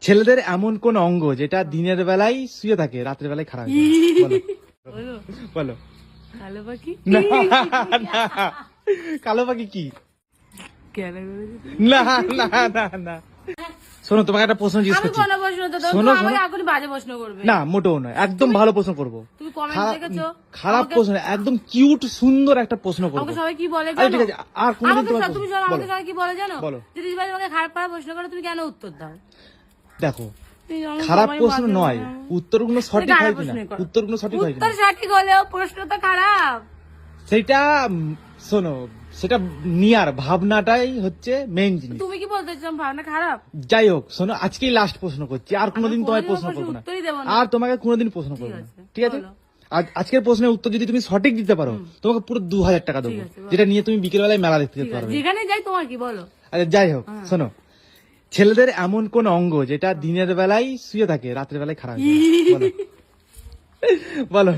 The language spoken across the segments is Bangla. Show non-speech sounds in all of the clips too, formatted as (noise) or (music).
ছেলেদের এমন কোন অঙ্গ যেটা দিনের বেলায় শুয়ে থাকে রাতের বেলায় খারাপ হয়ে যায়? বলো। বলো। বলো। কালো পাখি? না না। কালো পাখি কি? কেন করেছিস? না না না না। শোনো তোমাকে একটা প্রশ্ন জিজ্ঞেস আমি করছি। কোনো প্রশ্ন তো দেবো, শোনো, আমাকে শোনো। এখনই বাজে প্রশ্ন করবে। না মোটেও নয় একদম ভালো প্রশ্ন করব। তুমি কমেন্ট খারাপ- দেখেছ? খারাপ আমাকে- প্রশ্ন না, একদম কিউট সুন্দর একটা প্রশ্ন করব। আমাকে সবাই কি বলে জানো? ঠিক আছে, আর কোনোদিন আমাকে তোমার সব- তুমি সব- বলো। আমাকে সবাই কি বলে জানো? বলো। তোমাকে খারাপ খারাপ প্রশ্ন করে তুমি কেন উত্তর দাও? দেখো খারাপ প্রশ্ন নয়। উত্তরগুলো সঠিক হয় কিনা। উত্তরগুলো সঠিক হয় উত্তর সঠিক হলেও প্রশ্ন তো খারাপ। সেটা শোনো সেটা নিয়ার ভাবনাটাই হচ্ছে মেইন জিনিস। তুমি কি বলতে চাও? ভাবনা খারাপ? যাই হোক শোনো আজকেই লাস্ট প্রশ্ন করছি। আর কোনোদিন তোমায় প্রশ্ন করব না। আর তোমাকে কোনোদিন প্রশ্ন করব না। ঠিক আছে? আজকের প্রশ্নের উত্তর যদি তুমি সঠিক দিতে পারো তোমাকে পুরো দু হাজার টাকা দেবো। যেটা নিয়ে তুমি বিকেল বেলায় মেলা দেখতে যেতে পারবে। যেখানে যাই তোমার কি? বলো। আচ্ছা যাই হোক হ্যাঁ। শোনো ছেলেদের এমন কোন অঙ্গ যেটা দিনের বেলায় শুয়ে থাকে রাতের বেলায় খারাপ বলো। বলো।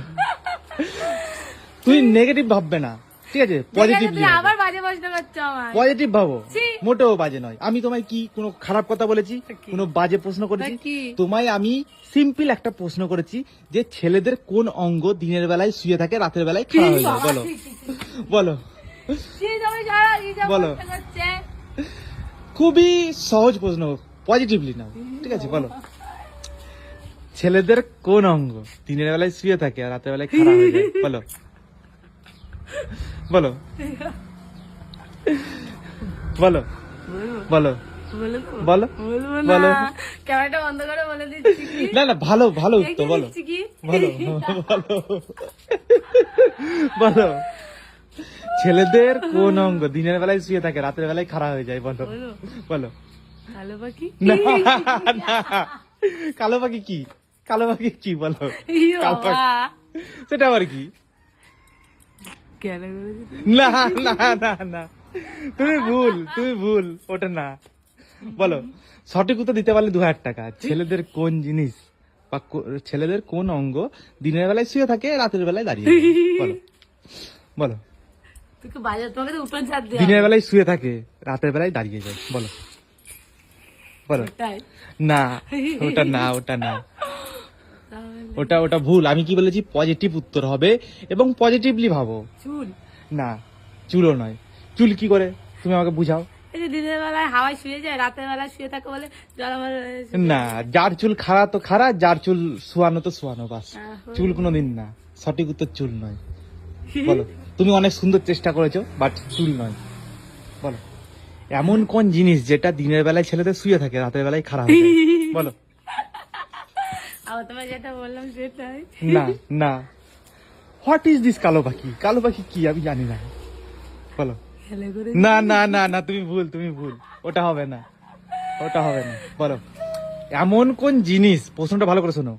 তুই নেগেটিভ ভাববে না ঠিক আছে? পজিটিভ আবার বাজে প্রশ্ন করছ আমার পজিটিভ ভাবো। মোটেও বাজে নয়। আমি তোমায় কি কোনো খারাপ কথা বলেছি? কোনো বাজে প্রশ্ন করেছি? তোমায় আমি সিম্পল একটা প্রশ্ন করেছি যে ছেলেদের কোন অঙ্গ দিনের বেলায় শুয়ে থাকে রাতের বেলায় খারাপ হয়ে যায়? বলো। বলো। বলো। খুবই সহজ প্রশ্ন পজিটিভলি নাও ঠিক আছে বলো। ছেলেদের কোন অঙ্গ? দিনের বেলায় শুয়ে থাকে আর রাতের বেলায় খারাপ হয়ে যায়। বলো। বলো। বলো। বলো। বলো। বলো। ক্যামেরাটা বন্ধ করে বলে দিচ্ছি না না ভালো ভালো উত্তর বলো বলো বলো। বলো। ছেলেদের কোন অঙ্গ? দিনের বেলায় শুয়ে থাকে রাতের বেলায় খারাপ হয়ে যায় বলো। বলো। কালো পাখি? না কালো পাখি কি? কালো পাখি কি বলো। সেটা আবার কি? কেন না না না না। তুমি ভুল তুমি ভুল ওটা না। বলো সঠিক উত্তর দিতে পারলে দু হাজার টাকা। ছেলেদের কোন জিনিস বা ছেলেদের কোন অঙ্গ দিনের বেলায় শুয়ে থাকে রাতের বেলায় দাঁড়িয়ে? বলো। বলো। তুই কি বাজার তোমাকে তো উঠোন দেওয়া দিনের বেলায় শুয়ে থাকে রাতের বেলায় দাঁড়িয়ে যায় বলো। বলো। না ওটা না ওটা না। ওটা ওটা ভুল। আমি কি বলেছি? পজিটিভ উত্তর হবে এবং পজিটিভলি ভাবো। চুল। না চুলও নয়। চুল কি করে? তুমি আমাকে বুঝাও। এই যে দিনের বেলায় হাওয়ায় শুয়ে যায় রাতের বেলায় শুয়ে থাকে বলে জল আমার না যার চুল খাড়া তো খাড়া যার চুল শুয়ানো তো শুয়ানো বাস। চুল কোনোদিন না। সঠিক উত্তর চুল নয়। বলো (laughs) তুমি অনেক সুন্দর চেষ্টা করেছ বাট চুল নয়। বলো। এমন কোন জিনিস যেটা দিনের বেলায় ছেলেদের শুয়ে থাকে রাতের বেলায় খারাপ (laughs) বলো। যেটা বললাম সেটাই। না না। হোয়াট ইজ দিস কালো পাখি? কালো পাখি কি? আমি জানি না। বলো। না না না না তুমি ভুল তুমি ভুল। ওটা হবে না। ওটা হবে না। বলো। এমন কোন জিনিস প্রশ্নটা ভালো করে শোনো।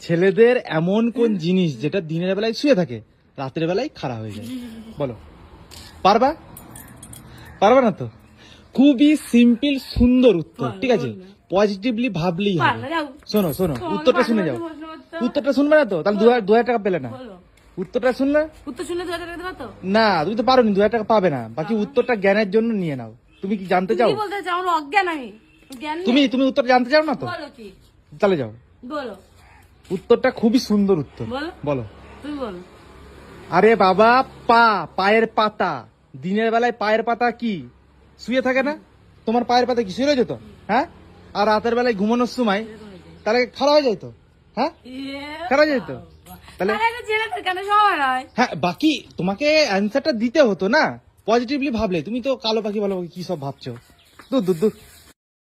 ছেলেদের এমন কোন জিনিস যেটা দিনের বেলায় শুয়ে থাকে রাতের বেলায় খারাপ হয়ে যায়। বলো। পারবা? পারবা না তো? খুবই সিম্পল সুন্দর উত্তর ঠিক আছে? পজিটিভলি ভাবলেই হবে। শোনো শোনো উত্তরটা শুনে যাও উত্তরটা শুনবে না তো? তাহলে দু হাজার- টাকা পেলে না। উত্তরটা শুনলে? উত্তর শুনে দু হাজার টাকা তো? না তুমি তো পারো নি দু হাজার টাকা পাবে না। বাকি উত্তরটা জ্ঞানের জন্য নিয়ে নাও। তুমি কি জানতে চাও? বলতে চাও? অজ্ঞান আমি। তুমি তুমি উত্তর জানতে চাও না তো? বলো কি? চলে যাও। বলো। উত্তরটা খুবই সুন্দর উত্তর। বলো। বলো। তুমি বলো। আরে বাবা পা পায়ের পাতা। দিনের বেলায় পায়ের পাতা কি? শুয়ে থাকে না? তোমার পায়ের পাতা কি? শুয়ে যেত? হ্যাঁ? আর রাতের বেলায় ঘুমানোর সময় তাহলে খারাপ হয়ে যায় তো হ্যাঁ? খারাপ হয়ে যেত তাহলে হয়? হ্যাঁ বাকি তোমাকে অ্যান্সারটা দিতে হতো না? পজিটিভলি ভাবলে। তুমি তো কালো পাখি ভালো পাখি কি সব ভাবছ? দূর দূর দূর।